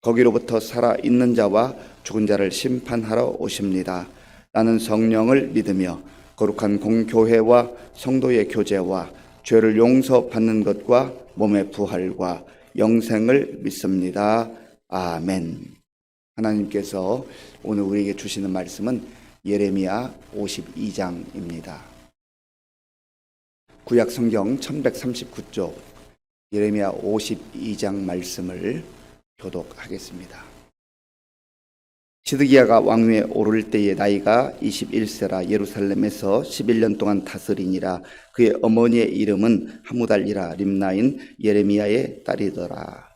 거기로부터 살아 있는 자와 죽은 자를 심판하러 오십니다. 나는 성령을 믿으며 거룩한 공교회와 성도의 교제와 죄를 용서받는 것과 몸의 부활과 영생을 믿습니다. 아멘. 하나님께서 오늘 우리에게 주시는 말씀은 예레미야 52장입니다. 구약 성경 1139쪽 예레미야 52장 말씀을 교독하겠습니다. 시드기야가 왕위에 오를 때의 나이가 21세라 예루살렘에서 11년 동안 다스리니라. 그의 어머니의 이름은 하무달이라 림나인 예레미야의 딸이더라.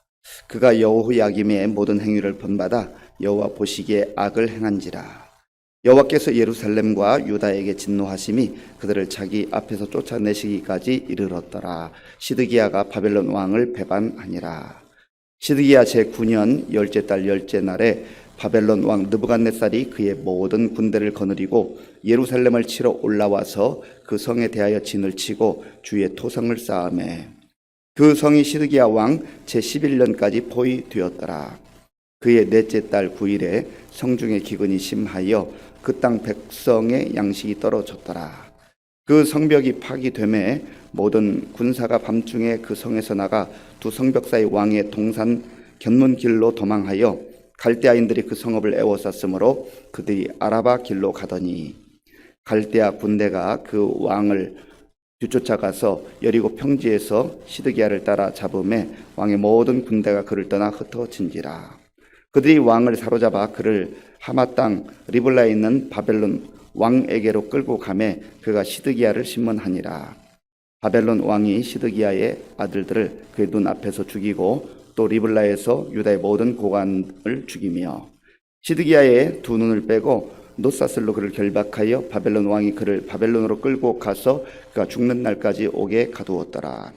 그가 여호야김의 모든 행위를 본받아 여호와 보시기에 악을 행한지라. 여호와께서 예루살렘과 유다에게 진노하심이 그들을 자기 앞에서 쫓아내시기까지 이르렀더라. 시드기야가 바벨론 왕을 배반하니라 시드기야 제9년 열째 달 열째 날에 바벨론 왕 느부갓네살이 그의 모든 군대를 거느리고 예루살렘을 치러 올라와서 그 성에 대하여 진을 치고 주의 토성을 쌓음에 그 성이 시드기야 왕 제11년까지 포위되었더라. 그의 넷째 달 9일에 성중의 기근이 심하여 그 땅 백성의 양식이 떨어졌더라. 그 성벽이 파기됨에 모든 군사가 밤중에 그 성에서 나가 두 성벽 사이 왕의 동산 견문 길로 도망하여 갈대아인들이 그 성읍을 에워쌌으므로 그들이 아라바 길로 가더니 갈대아 군대가 그 왕을 뒤쫓아가서 여리고 평지에서 시드기야를 따라 잡음에 왕의 모든 군대가 그를 떠나 흩어진지라. 그들이 왕을 사로잡아 그를 하마 땅 리블라에 있는 바벨론 왕에게로 끌고 가매 그가 시드기야를 신문하니라 바벨론 왕이 시드기야의 아들들을 그의 눈 앞에서 죽이고 또 리블라에서 유다의 모든 고관을 죽이며 시드기야의 두 눈을 빼고 노사슬로 그를 결박하여 바벨론 왕이 그를 바벨론으로 끌고 가서 그가 죽는 날까지 오게 가두었더라.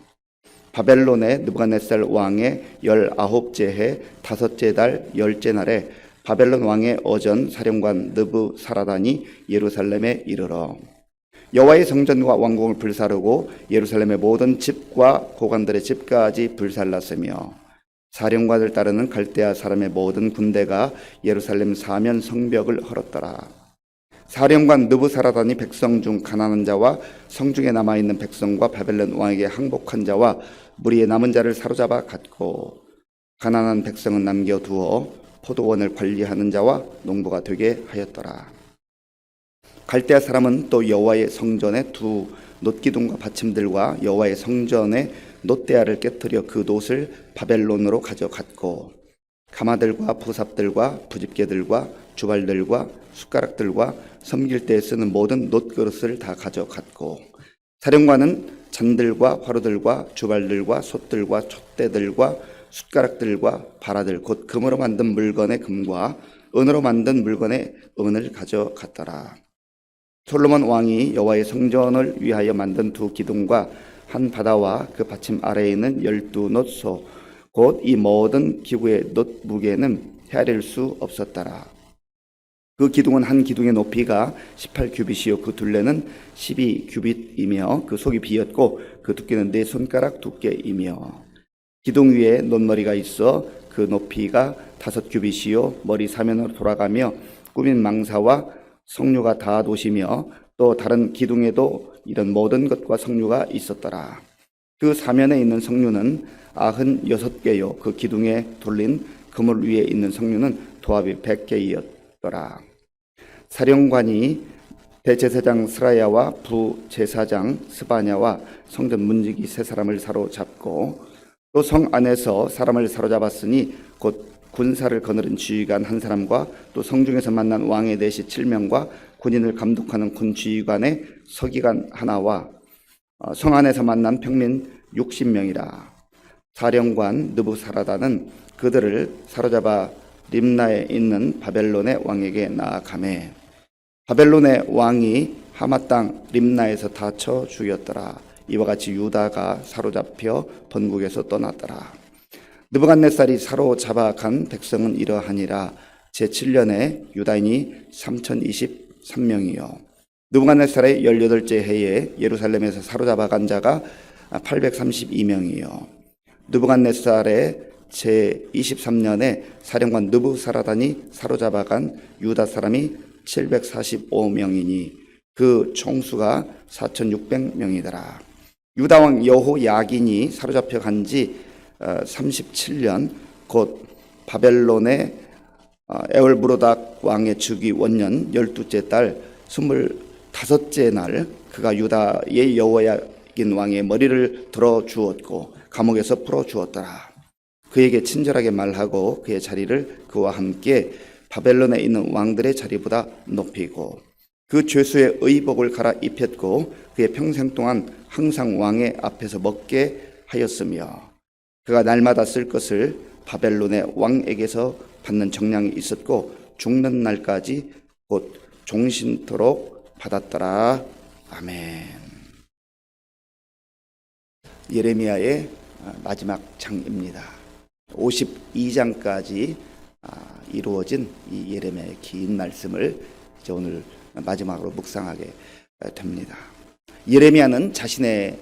바벨론의 느부갓네살 왕의 열아홉째 해 다섯째 달 열째 날에 바벨론 왕의 어전 사령관 느부 사라단이 예루살렘에 이르러 여호와의 성전과 왕궁을 불사르고 예루살렘의 모든 집과 고관들의 집까지 불살랐으며 사령관을 따르는 갈대아 사람의 모든 군대가 예루살렘 사면 성벽을 헐었더라. 사령관 느부사라단이 백성 중 가난한 자와 성중에 남아 있는 백성과 바벨론 왕에게 항복한 자와 무리의 남은 자를 사로잡아 갔고 가난한 백성은 남겨두어 포도원을 관리하는 자와 농부가 되게 하였더라. 갈대아 사람은 또 여호와의 성전의 두 놋기둥과 받침들과 여호와의 성전의 놋대야를 깨뜨려 그 놋을 바벨론으로 가져갔고 가마들과 부삽들과 부집개들과 주발들과 숟가락들과 섬길 때 쓰는 모든 놋그릇을 다 가져갔고 사령관은 잔들과 화로들과 주발들과 솥들과 촛대들과 숟가락들과 바라들 곧 금으로 만든 물건의 금과 은으로 만든 물건의 은을 가져갔더라. 솔로몬 왕이 여호와의 성전을 위하여 만든 두 기둥과 한 바다와 그 받침 아래에 있는 열두 놋소 곧 이 모든 기구의 놋 무게는 헤아릴 수 없었더라. 그 기둥은 한 기둥의 높이가 18규빗이요 그 둘레는 12규빗이며 그 속이 비었고 그 두께는 네 손가락 두께이며 기둥 위에 놋머리가 있어 그 높이가 다섯 규빗이요 머리 사면으로 돌아가며 꾸민 망사와 성류가 다 도시며 또 다른 기둥에도 이런 모든 것과 성류가 있었더라. 그 사면에 있는 성류는 아흔 여섯 개요. 그 기둥에 돌린 그물 위에 있는 성류는 도합이 백 개이었더라. 사령관이 대제사장 스라야와 부제사장 스바냐와 성전 문지기 세 사람을 사로잡고 또 성 안에서 사람을 사로잡았으니 곧 군사를 거느린 지휘관 한 사람과 또 성중에서 만난 왕의 내시 7명과 군인을 감독하는 군 지휘관의 서기관 하나와 어, 성 안에서 만난 평민 60명이라 사령관 느부사라다는 그들을 사로잡아 림나에 있는 바벨론의 왕에게 나아가매 바벨론의 왕이 하마 땅 림나에서 다쳐 죽였더라. 이와 같이 유다가 사로잡혀 번국에서 떠났더라. 느부갓네살이 사로잡아 간 백성은 이러하니라. 제7년에 유다인이 3023명이요. 느부갓네살의 18째 해에 예루살렘에서 사로잡아 간 자가 832명이요. 느부갓네살의 제23년에 사령관 느부사라단이 사로잡아 간 유다 사람이 745명이니 그 총수가 4600명이더라. 유다 왕 여호 야긴이 사로잡혀 간지 37년 곧 바벨론의 어, 에월브로닥 왕의 즉위 원년 12째 달 25째 날 그가 유다의 여호야긴 왕의 머리를 들어 주었고 감옥에서 풀어 주었더라. 그에게 친절하게 말하고 그의 자리를 그와 함께 바벨론에 있는 왕들의 자리보다 높이고 그 죄수의 의복을 갈아 입혔고 그의 평생 동안 항상 왕의 앞에서 먹게 하였으며 그가 날마다 쓸 것을 바벨론의 왕에게서 받는 정량이 있었고 죽는 날까지 곧 종신토록 받았더라. 아멘. 예레미야의 마지막 장입니다. 52장까지 아, 이루어진 이 예레미야의 긴 말씀을 이제 오늘 마지막으로 묵상하게 됩니다. 예레미야는 자신의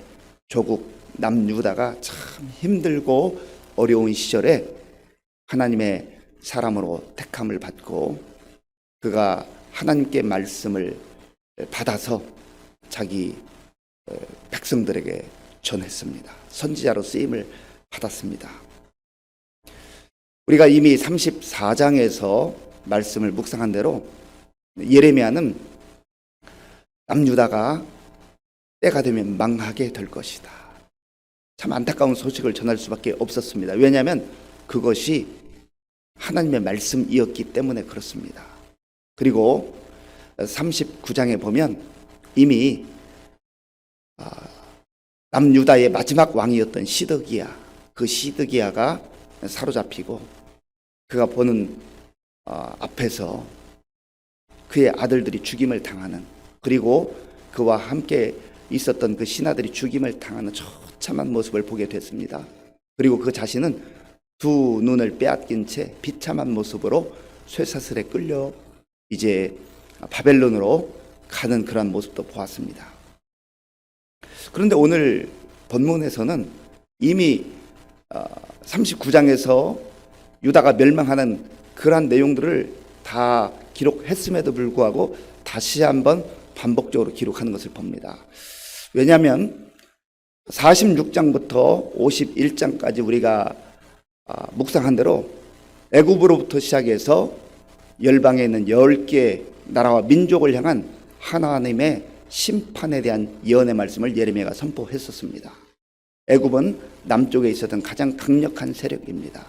조국 남유다가 참 힘들고 어려운 시절에 하나님의 사람으로 택함을 받고 그가 하나님께 말씀을 받아서 자기 백성들에게 전했습니다. 선지자로 쓰임을 받았습니다. 우리가 이미 34장에서 말씀을 묵상한 대로 예레미야는 남유다가 때가 되면 망하게 될 것이다. 참 안타까운 소식을 전할 수밖에 없었습니다. 왜냐하면 그것이 하나님의 말씀이었기 때문에 그렇습니다. 그리고 39장에 보면 이미 아, 남유다의 마지막 왕이었던 시드기야, 그 시드기야가 사로잡히고 그가 보는 아, 앞에서 그의 아들들이 죽임을 당하는 그리고 그와 함께 있었던 그 신하들이 죽임을 당하는 처참한 모습을 보게 됐습니다. 그리고 그 자신은 두 눈을 빼앗긴 채 비참한 모습으로 쇠사슬에 끌려 이제 바벨론으로 가는 그런 모습도 보았습니다. 그런데 오늘 본문에서는 이미 39장에서 유다가 멸망하는 그러한 내용들을 다 기록했음에도 불구하고 다시 한번 반복적으로 기록하는 것을 봅니다. 왜냐하면 46장부터 51장까지 우리가 아, 묵상한 대로 애굽으로부터 시작해서 열방에 있는 10개 나라와 민족을 향한 하나님의 심판에 대한 예언의 말씀을 예레미야가 선포했었습니다. 애굽은 남쪽에 있었던 가장 강력한 세력입니다.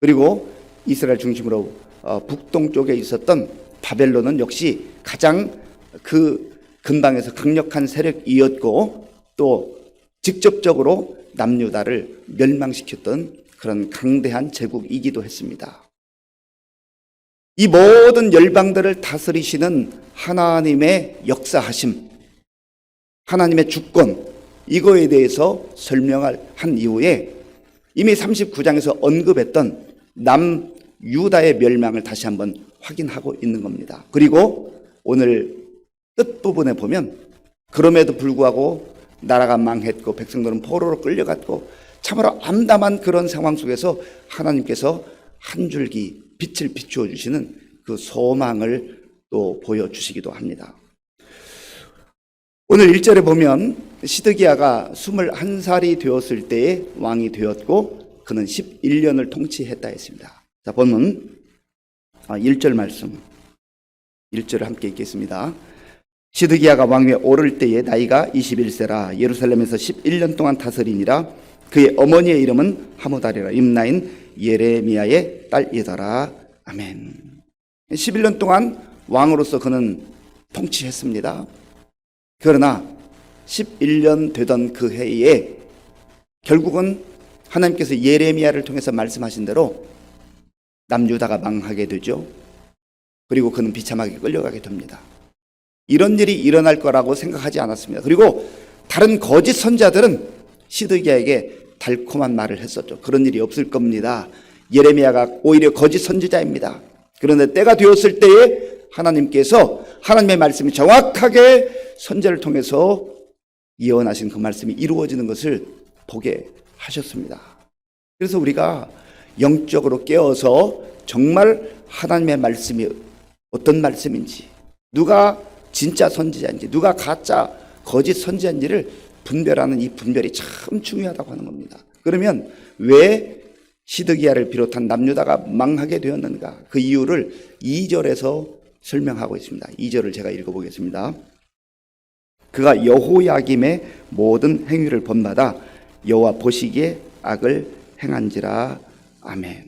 그리고 이스라엘 중심으로 어, 북동쪽에 있었던 바벨론은 역시 가장 그 근방에서 강력한 세력이었고 또 직접적으로 남유다를 멸망시켰던 그런 강대한 제국이기도 했습니다. 이 모든 열방들을 다스리시는 하나님의 역사하심, 하나님의 주권, 이거에 대해서 설명을 한 이후에 이미 39장에서 언급했던 남 유다의 멸망을 다시 한번 확인하고 있는 겁니다. 그리고 오늘 끝부분에 보면 그럼에도 불구하고 나라가 망했고 백성들은 포로로 끌려갔고 참으로 암담한 그런 상황 속에서 하나님께서 한 줄기 빛을 비추어 주시는 그 소망을 또 보여주시기도 합니다. 오늘 1절에 보면 시드기야가 21살이 되었을 때에 왕이 되었고 그는 11년을 통치했다 했습니다. 자, 본문 1절 아, 말씀 1절을 함께 읽겠습니다. 시드기야가 왕위에 오를 때에 나이가 21세라 예루살렘에서 11년 동안 다스리니라 그의 어머니의 이름은 하무다리라 임나인 예레미야의 딸이더라. 아멘. 11년 동안 왕으로서 그는 통치했습니다. 그러나 11년 되던 그 해에 결국은 하나님께서 예레미야를 통해서 말씀하신 대로 남유다가 망하게 되죠. 그리고 그는 비참하게 끌려가게 됩니다. 이런 일이 일어날 거라고 생각하지 않았습니다. 그리고 다른 거짓 선자들은 시드기야에게 달콤한 말을 했었죠. 그런 일이 없을 겁니다. 예레미야가 오히려 거짓 선지자입니다. 그런데 때가 되었을 때에 하나님께서 하나님의 말씀이 정확하게 선제를 통해서 예언하신 그 말씀이 이루어지는 것을 보게 하셨습니다. 그래서 우리가 영적으로 깨어서 정말 하나님의 말씀이 어떤 말씀인지, 누가 진짜 선지자인지, 누가 가짜 거짓 선지자인지를 분별하는 이 분별이 참 중요하다고 하는 겁니다. 그러면 왜 시드기야를 비롯한 남유다가 망하게 되었는가? 그 이유를 2절에서 설명하고 있습니다. 2절을 제가 읽어보겠습니다. 그가 여호야김의 모든 행위를 본받아 여호와 보시기에 악을 행한지라 아멘.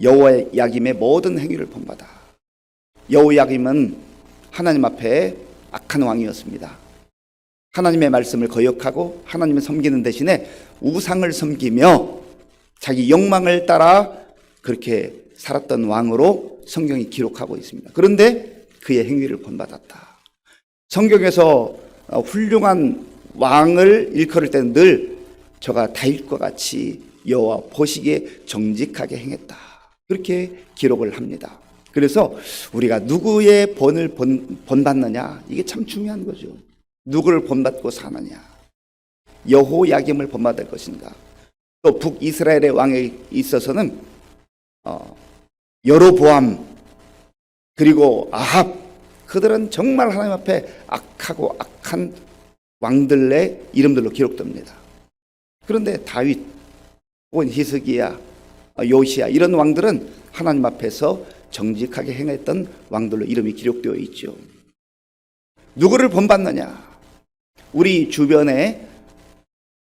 여호야김의 모든 행위를 본받아 여호야김은 하나님 앞에 악한 왕이었습니다. 하나님의 말씀을 거역하고 하나님을 섬기는 대신에 우상을 섬기며 자기 욕망을 따라 그렇게 살았던 왕으로 성경이 기록하고 있습니다. 그런데 그의 행위를 본받았다. 성경에서 어, 훌륭한 왕을 일컬을 때는 늘 저가 다윗과 같이 여호와 보시기에 정직하게 행했다. 그렇게 기록을 합니다. 그래서 우리가 누구의 본을 본, 본받느냐 이게 참 중요한 거죠. 누구를 본받고 사느냐. 여호야김을 본받을 것인가. 또 북이스라엘의 왕에 있어서는 어, 여로보암 그리고 아합 그들은 정말 하나님 앞에 악하고 악한 왕들의 이름들로 기록됩니다. 그런데 다윗 혹은 히스기야, 어, 요시야 이런 왕들은 하나님 앞에서 정직하게 행했던 왕들로 이름이 기록되어 있죠. 누구를 본받느냐? 우리 주변에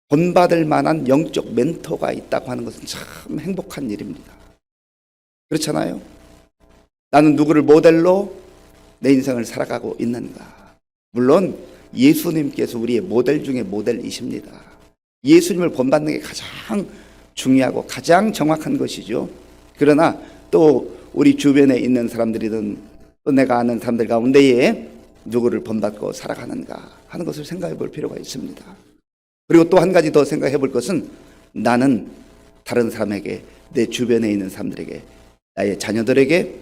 본받을 만한 영적 멘토가 있다고 하는 것은 참 행복한 일입니다. 그렇잖아요? 나는 누구를 모델로 내 인생을 살아가고 있는가? 물론 예수님께서 우리의 모델 중에 모델이십니다. 예수님을 본받는 게 가장 중요하고 가장 정확한 것이죠. 그러나 또 우리 주변에 있는 사람들이든 또 내가 아는 사람들 가운데에 누구를 본받고 살아가는가 하는 것을 생각해 볼 필요가 있습니다. 그리고 또 한 가지 더 생각해 볼 것은 나는 다른 사람에게 내 주변에 있는 사람들에게 나의 자녀들에게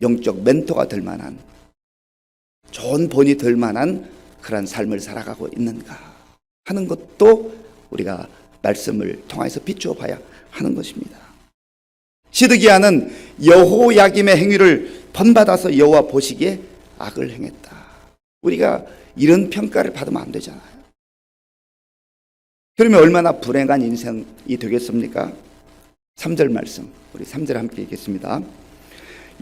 영적 멘토가 될 만한 좋은 본이 될 만한 그러한 삶을 살아가고 있는가 하는 것도 우리가 말씀을 통해서 비추어 봐야 하는 것입니다. 시드기야는 여호야김의 행위를 번받아서 여호와 보시기에 악을 행했다. 우리가 이런 평가를 받으면 안 되잖아요. 그러면 얼마나 불행한 인생이 되겠습니까? 3절 말씀. 우리 3절 함께 읽겠습니다.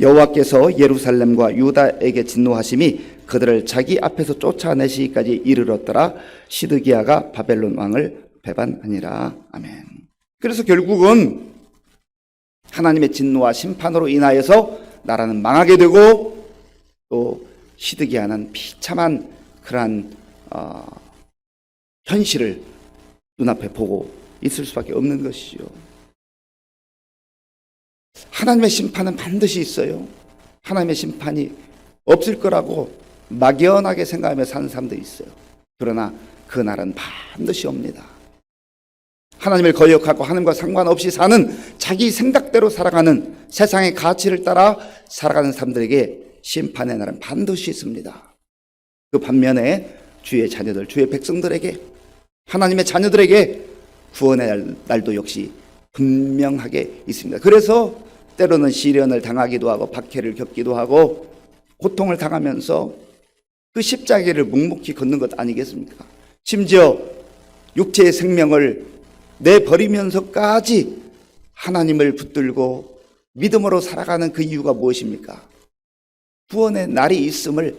여호와께서 예루살렘과 유다에게 진노하심이 그들을 자기 앞에서 쫓아내시기까지 이르렀더라. 시드기야가 바벨론 왕을 배반하니라. 아멘. 그래서 결국은 하나님의 진노와 심판으로 인하여서 나라는 망하게 되고 또 시드기야는 비참한 그러한 어, 현실을 눈앞에 보고 있을 수밖에 없는 것이죠. 하나님의 심판은 반드시 있어요. 하나님의 심판이 없을 거라고 막연하게 생각하며 사는 사람도 있어요. 그러나 그 날은 반드시 옵니다. 하나님을 거역하고 하나님과 상관없이 사는 자기 생각대로 살아가는 세상의 가치를 따라 살아가는 사람들에게 심판의 날은 반드시 있습니다. 그 반면에 주의 자녀들, 주의 백성들에게 하나님의 자녀들에게 구원의 날도 역시 분명하게 있습니다. 그래서 때로는 시련을 당하기도 하고 박해를 겪기도 하고 고통을 당하면서 그 십자가를 묵묵히 걷는 것 아니겠습니까? 심지어 육체의 생명을 내버리면서까지 하나님을 붙들고 믿음으로 살아가는 그 이유가 무엇입니까? 구원의 날이 있음을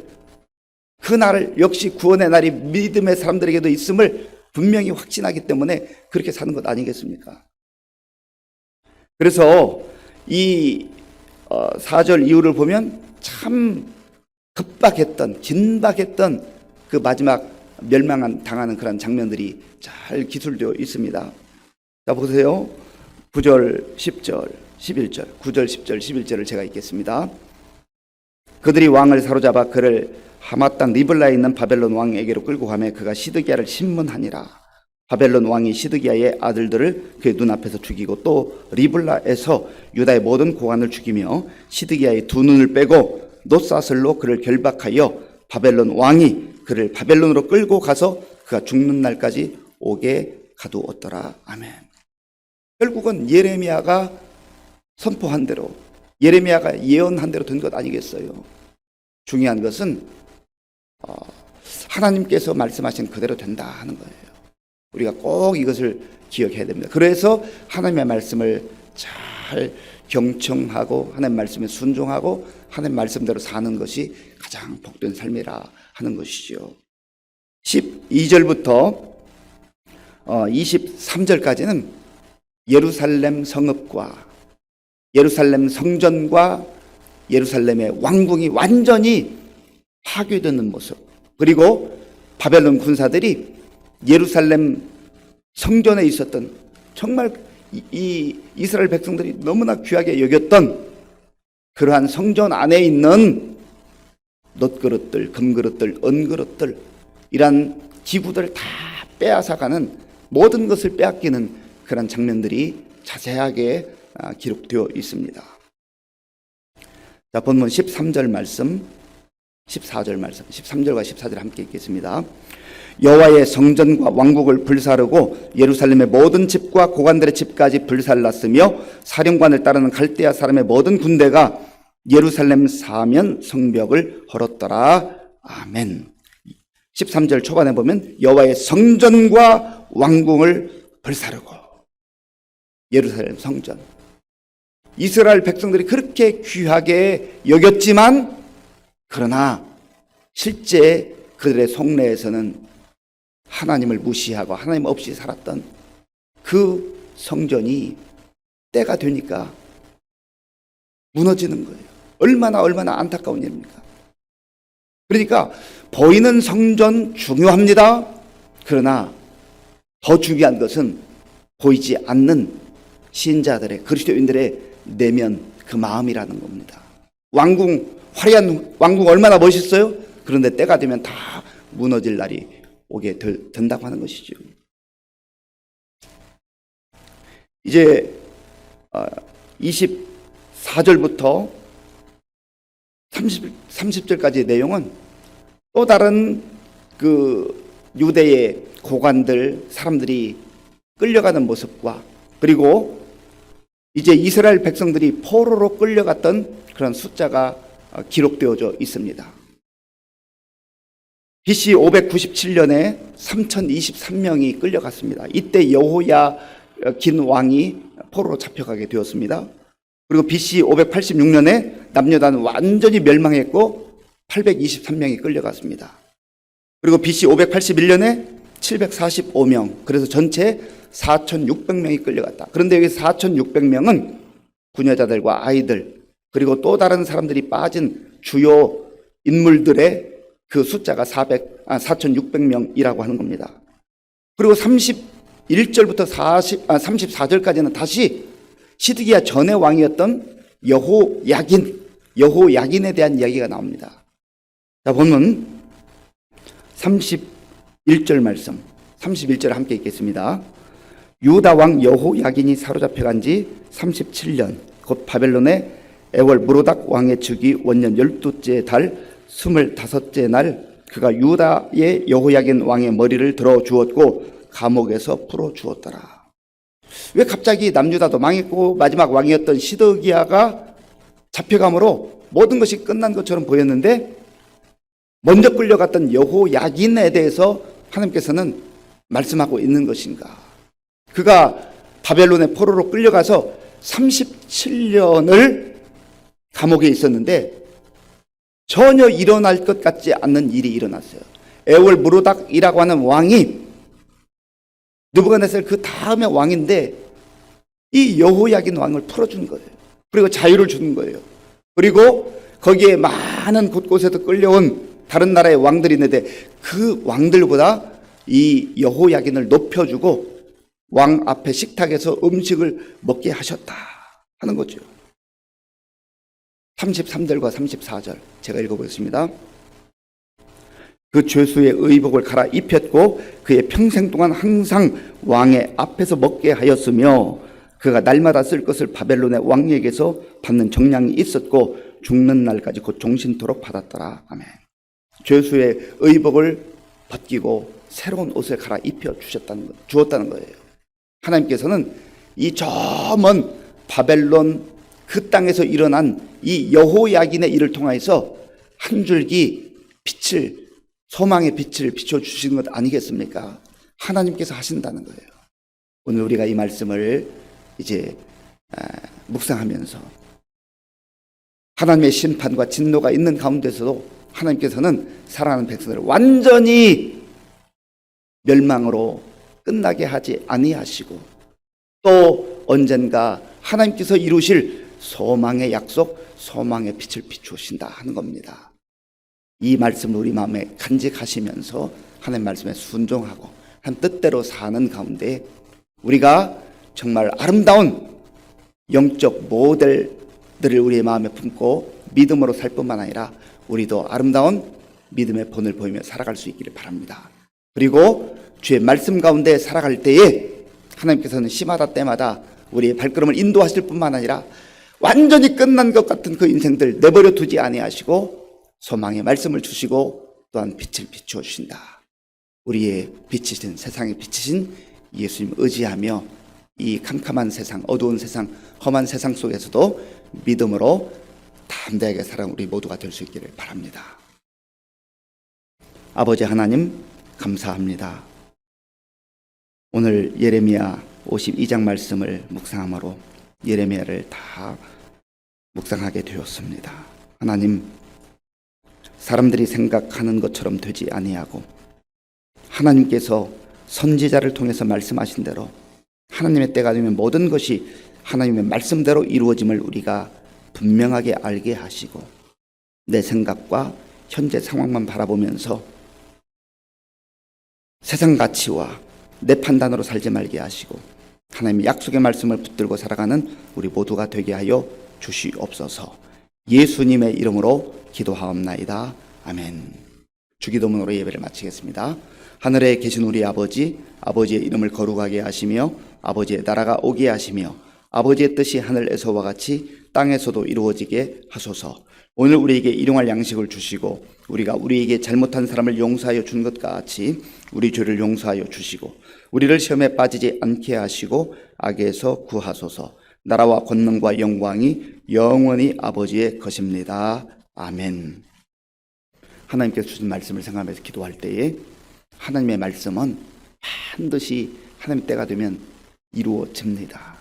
그 날을 역시 구원의 날이 믿음의 사람들에게도 있음을 분명히 확신하기 때문에 그렇게 사는 것 아니겠습니까? 그래서 이 4절 이후를 보면 참 급박했던 긴박했던 그 마지막 멸망한 당하는 그런 장면들이 잘 기술되어 있습니다. 자 보세요. 9절, 10절, 11절, 9절, 10절, 11절을 제가 읽겠습니다. 그들이 왕을 사로잡아 그를 하마 땅 리블라에 있는 바벨론 왕에게로 끌고 가매 그가 시드기야를 신문하니라. 바벨론 왕이 시드기야의 아들들을 그의 눈앞에서 죽이고 또 리블라에서 유다의 모든 고관을 죽이며 시드기야의 두 눈을 빼고 노사슬로 그를 결박하여 바벨론 왕이 그를 바벨론으로 끌고 가서 그가 죽는 날까지 오게 가두었더라. 아멘. 결국은 예레미야가 선포한 대로 예레미야가 예언한 대로 된 것 아니겠어요? 중요한 것은 어, 하나님께서 말씀하신 그대로 된다 하는 거예요. 우리가 꼭 이것을 기억해야 됩니다. 그래서 하나님의 말씀을 잘 경청하고 하나님 말씀에 순종하고 하나님 말씀대로 사는 것이 가장 복된 삶이라 하는 것이죠. 12절부터 어, 23절까지는 예루살렘 성읍과 예루살렘 성전과 예루살렘의 왕궁이 완전히 파괴되는 모습. 그리고 바벨론 군사들이 예루살렘 성전에 있었던 정말 이, 이 이스라엘 백성들이 너무나 귀하게 여겼던 그러한 성전 안에 있는 놋그릇들, 금그릇들, 은그릇들 이란 기구들을 다 빼앗아가는 모든 것을 빼앗기는 그런 장면들이 자세하게 아, 기록되어 있습니다. 자, 본문 13절 말씀, 14절 말씀, 13절과 14절 함께 읽겠습니다. 여호와의 성전과 왕국을 불사르고 예루살렘의 모든 집과 고관들의 집까지 불살랐으며 사령관을 따르는 갈대아 사람의 모든 군대가 예루살렘 사면 성벽을 헐었더라. 아멘. 13절 초반에 보면 여호와의 성전과 왕궁을 불사르고 예루살렘 성전 이스라엘 백성들이 그렇게 귀하게 여겼지만 그러나 실제 그들의 속내에서는 하나님을 무시하고 하나님 없이 살았던 그 성전이 때가 되니까 무너지는 거예요. 얼마나 얼마나 안타까운 일입니까? 그러니까 보이는 성전 중요합니다. 그러나 더 중요한 것은 보이지 않는 신자들의 그리스도인들의 내면 그 마음이라는 겁니다. 왕궁 화려한 왕궁 얼마나 멋있어요? 그런데 때가 되면 다 무너질 날이 오게 될, 된다고 하는 것이죠. 이제 24절부터 30, 30절까지의 내용은 또 다른 그 유대의 고관들 사람들이 끌려가는 모습과 그리고 이제 이스라엘 백성들이 포로로 끌려갔던 그런 숫자가 어, 기록되어져 있습니다. BC 597년에 3023명이 끌려갔습니다. 이때 여호야 긴 왕이 포로로 잡혀가게 되었습니다. 그리고 BC 586년에 남녀단 완전히 멸망했고 823명이 끌려갔습니다. 그리고 BC 581년에 745명, 그래서 전체 4,600명이 끌려갔다. 그런데 여기 4,600명은 구녀자들과 아이들, 그리고 또 다른 사람들이 빠진 주요 인물들의 그 숫자가 400, 아, 4,600명이라고 하는 겁니다. 그리고 31절부터 40, 아, 34절까지는 다시 시드기야 전의 왕이었던 여호 야긴, 여호 야긴에 대한 이야기가 나옵니다. 자, 보면 31절 말씀, 31절 함께 읽겠습니다. 유다 왕 여호 야긴이 사로잡혀 간 지 37년, 곧 바벨론의 애월 무로닥 왕의 즉위 원년 열두째 달 스물다섯째 날 그가 유다의 여호야긴 왕의 머리를 들어 주었고 감옥에서 풀어 주었더라. 왜 갑자기 남유다도 망했고 마지막 왕이었던 시드기야가 잡혀감으로 모든 것이 끝난 것처럼 보였는데 먼저 끌려갔던 여호야긴에 대해서 하나님께서는 말씀하고 있는 것인가? 그가 바벨론의 포로로 끌려가서 37년을 감옥에 있었는데 전혀 일어날 것 같지 않는 일이 일어났어요. 에월 무로닥이라고 하는 왕이 느부갓네살 그 다음에 왕인데 이 여호야긴 왕을 풀어준 거예요. 그리고 자유를 주는 거예요. 그리고 거기에 많은 곳곳에서 끌려온 다른 나라의 왕들이 있는데 그 왕들보다 이 여호야긴을 높여주고 왕 앞에 식탁에서 음식을 먹게 하셨다 하는 거죠. 33절과 34절 제가 읽어보겠습니다. 그 죄수의 의복을 갈아 입혔고 그의 평생 동안 항상 왕의 앞에서 먹게 하였으며 그가 날마다 쓸 것을 바벨론의 왕에게서 받는 정량이 있었고 죽는 날까지 곧 종신토록 받았더라. 아멘. 죄수의 의복을 벗기고 새로운 옷을 갈아 입혀 주셨다는 것, 주었다는 거예요. 하나님께서는 이 저 먼 바벨론 그 땅에서 일어난 이 여호야긴의 일을 통하여서 한 줄기 빛을 소망의 빛을 비춰 주시는 것 아니겠습니까? 하나님께서 하신다는 거예요. 오늘 우리가 이 말씀을 이제 아, 묵상하면서 하나님의 심판과 진노가 있는 가운데서도 하나님께서는 사랑하는 백성들을 완전히 멸망으로 끝나게 하지 아니하시고 또 언젠가 하나님께서 이루실 소망의 약속, 소망의 빛을 비추신다 하는 겁니다. 이 말씀을 우리 마음에 간직하시면서 하나님 말씀에 순종하고 한 뜻대로 사는 가운데 우리가 정말 아름다운 영적 모델들을 우리의 마음에 품고 믿음으로 살 뿐만 아니라 우리도 아름다운 믿음의 본을 보이며 살아갈 수 있기를 바랍니다. 그리고 주의 말씀 가운데 살아갈 때에 하나님께서는 시마다 때마다 우리의 발걸음을 인도하실 뿐만 아니라 완전히 끝난 것 같은 그 인생들 내버려 두지 아니하시고 소망의 말씀을 주시고 또한 빛을 비추어 주신다. 우리의 빛이신 세상의 빛이신 예수님 의지하며 이 캄캄한 세상, 어두운 세상, 험한 세상 속에서도 믿음으로 담대하게 살아온 우리 모두가 될 수 있기를 바랍니다. 아버지 하나님 감사합니다. 오늘 예레미야 52장 말씀을 묵상함으로 예레미야를 다 묵상하게 되었습니다. 하나님 사람들이 생각하는 것처럼 되지 아니하고 하나님께서 선지자를 통해서 말씀하신 대로 하나님의 때가 되면 모든 것이 하나님의 말씀대로 이루어짐을 우리가 분명하게 알게 하시고 내 생각과 현재 상황만 바라보면서 세상 가치와 내 판단으로 살지 말게 하시고 하나님의 약속의 말씀을 붙들고 살아가는 우리 모두가 되게 하여 주시옵소서. 예수님의 이름으로 기도하옵나이다. 아멘. 주기도문으로 예배를 마치겠습니다. 하늘에 계신 우리 아버지, 아버지의 이름을 거룩하게 하시며 아버지의 나라가 오게 하시며 아버지의 뜻이 하늘에서와 같이 땅에서도 이루어지게 하소서. 오늘 우리에게 일용할 양식을 주시고 우리가 우리에게 잘못한 사람을 용서하여 준 것 같이 우리 죄를 용서하여 주시고 우리를 시험에 빠지지 않게 하시고 악에서 구하소서. 나라와 권능과 영광이 영원히 아버지의 것입니다. 아멘. 하나님께서 주신 말씀을 생각하면서 기도할 때에 하나님의 말씀은 반드시 하나님 때가 되면 이루어집니다.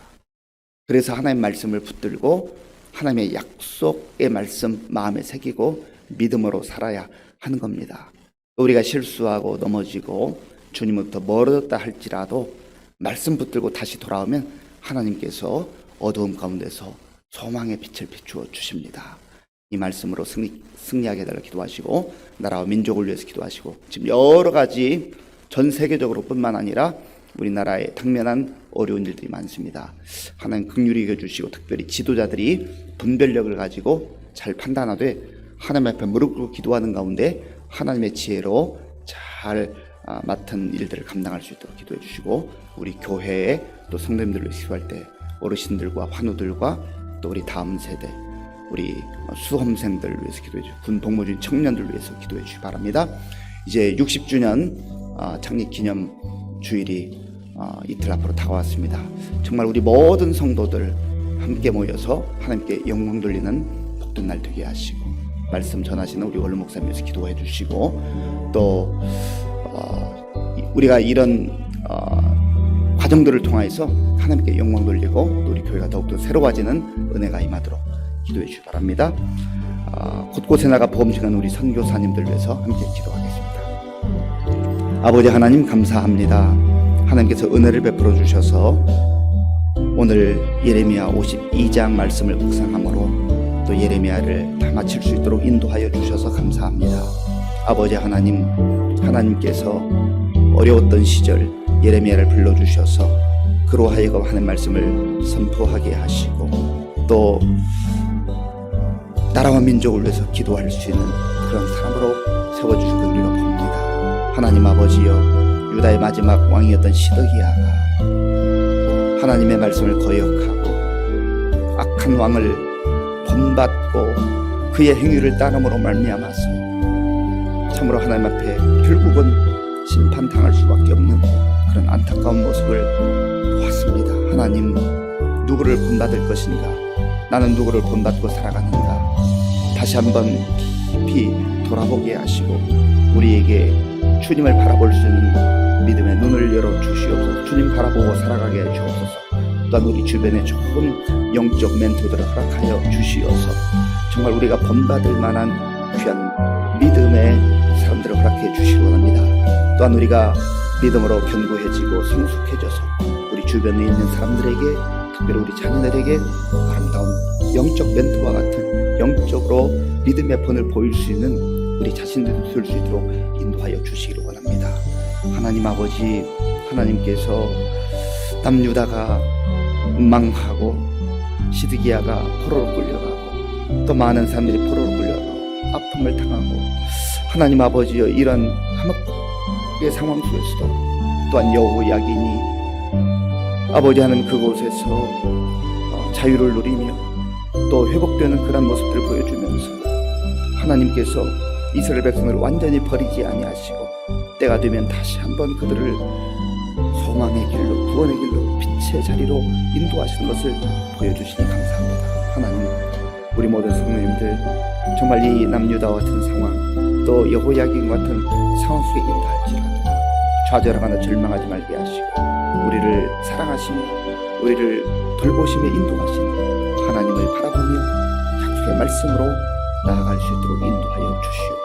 그래서 하나님 말씀을 붙들고 하나님의 약속의 말씀 마음에 새기고 믿음으로 살아야 하는 겁니다. 우리가 실수하고 넘어지고 주님으로부터 멀어졌다 할지라도 말씀 붙들고 다시 돌아오면 하나님께서 어두움 가운데서 소망의 빛을 비추어 주십니다. 이 말씀으로 승리, 승리하게 달라 기도하시고 나라와 민족을 위해서 기도하시고 지금 여러 가지 전 세계적으로 뿐만 아니라 우리나라에 당면한 어려운 일들이 많습니다. 하나님 긍휼히 여겨주시고 특별히 지도자들이 분별력을 가지고 잘 판단하되 하나님 앞에 무릎 꿇고 기도하는 가운데 하나님의 지혜로 잘 아, 맡은 일들을 감당할 수 있도록 기도해 주시고 우리 교회에 또 성도님들을 기도할 때 어르신들과 환우들과 또 우리 다음 세대 우리 수험생들을 위해서 기도해 주시고 군 복무 중 청년들을 위해서 기도해 주시기 바랍니다. 이제 60주년 아, 창립 기념 주일이 어, 이틀 앞으로 다가왔습니다. 정말 우리 모든 성도들 함께 모여서 하나님께 영광 돌리는 복된 날 되게 하시고 말씀 전하시는 우리 원로 목사님께서 기도해 주시고 또 어, 이- 우리가 이런 어, 과정들을 통해서 하나님께 영광 돌리고 또 우리 교회가 더욱더 새로워지는 은혜가 임하도록 기도해 주시기 바랍니다. 어, 곳곳에 나가 보험증한 우리 선교사님들 위해서 함께 기도하겠습니다. 아버지 하나님 감사합니다. 하나님께서 은혜를 베풀어 주셔서 오늘 예레미야 52장 말씀을 묵상함으로 또 예레미야를 다 마칠 수 있도록 인도하여 주셔서 감사합니다. 아버지 하나님, 하나님께서 어려웠던 시절 예레미야를 불러 주셔서 그로 하여금 하는 말씀을 선포하게 하시고 또 나라와 민족을 위해서 기도할 수 있는 그런 사람으로 세워주시고 우리가 봅니다. 하나님 아버지여 유다의 마지막 왕이었던 시드기야가 하나님의 말씀을 거역하고 악한 왕을 본받고 그의 행위를 따름으로 말미암아서 참으로 하나님 앞에 결국은 심판당할 수밖에 없는 그런 안타까운 모습을 보았습니다. 하나님 누구를 본받을 것인가? 나는 누구를 본받고 살아가는가? 다시 한번 깊이 돌아보게 하시고 우리에게 주님을 바라볼 수 있는 믿음의 눈을 열어 주시옵소서. 주님 바라보고 살아가게 해 주옵소서. 또한 우리 주변에 좋은 영적 멘토들을 허락하여 주시어서 정말 우리가 본받을 만한 귀한 믿음의 사람들을 허락해 주시기 원합니다. 또한 우리가 믿음으로 견고해지고 성숙해져서 우리 주변에 있는 사람들에게 특별히 우리 자녀들에게 아름다운 영적 멘토와 같은 영적으로 믿음의 본을 보일 수 있는 우리 자신들 될수 있도록 인도하여 주시기를 원합니다. 하나님 아버지 하나님께서 남유다가 망하고 시드기야가 포로로 끌려가고 또 많은 사람들이 포로로 끌려가고 아픔을 당하고 하나님 아버지여 이런 함흑의 상황 속에서도 또한 여호 야긴이 아버지 하는 그곳에서 어, 자유를 누리며 또 회복되는 그런 모습들을 보여주면서 하나님께서 이스라엘 백성을 완전히 버리지 아니하시고 때가 되면 다시 한번 그들을 소망의 길로 구원의 길로 빛의 자리로 인도하시는 것을 보여주시니 감사합니다. 하나님 우리 모든 성도님들 정말 이 남유다와 같은 상황 또 여호야긴 같은 상황 속에 있다 할지라도 좌절하거나 절망하지 말게 하시고 우리를 사랑하시며 우리를 돌보시며 인도하시는 하나님을 바라보며 약속의 말씀으로 나아갈 수 있도록 인도하여 주시옵소서.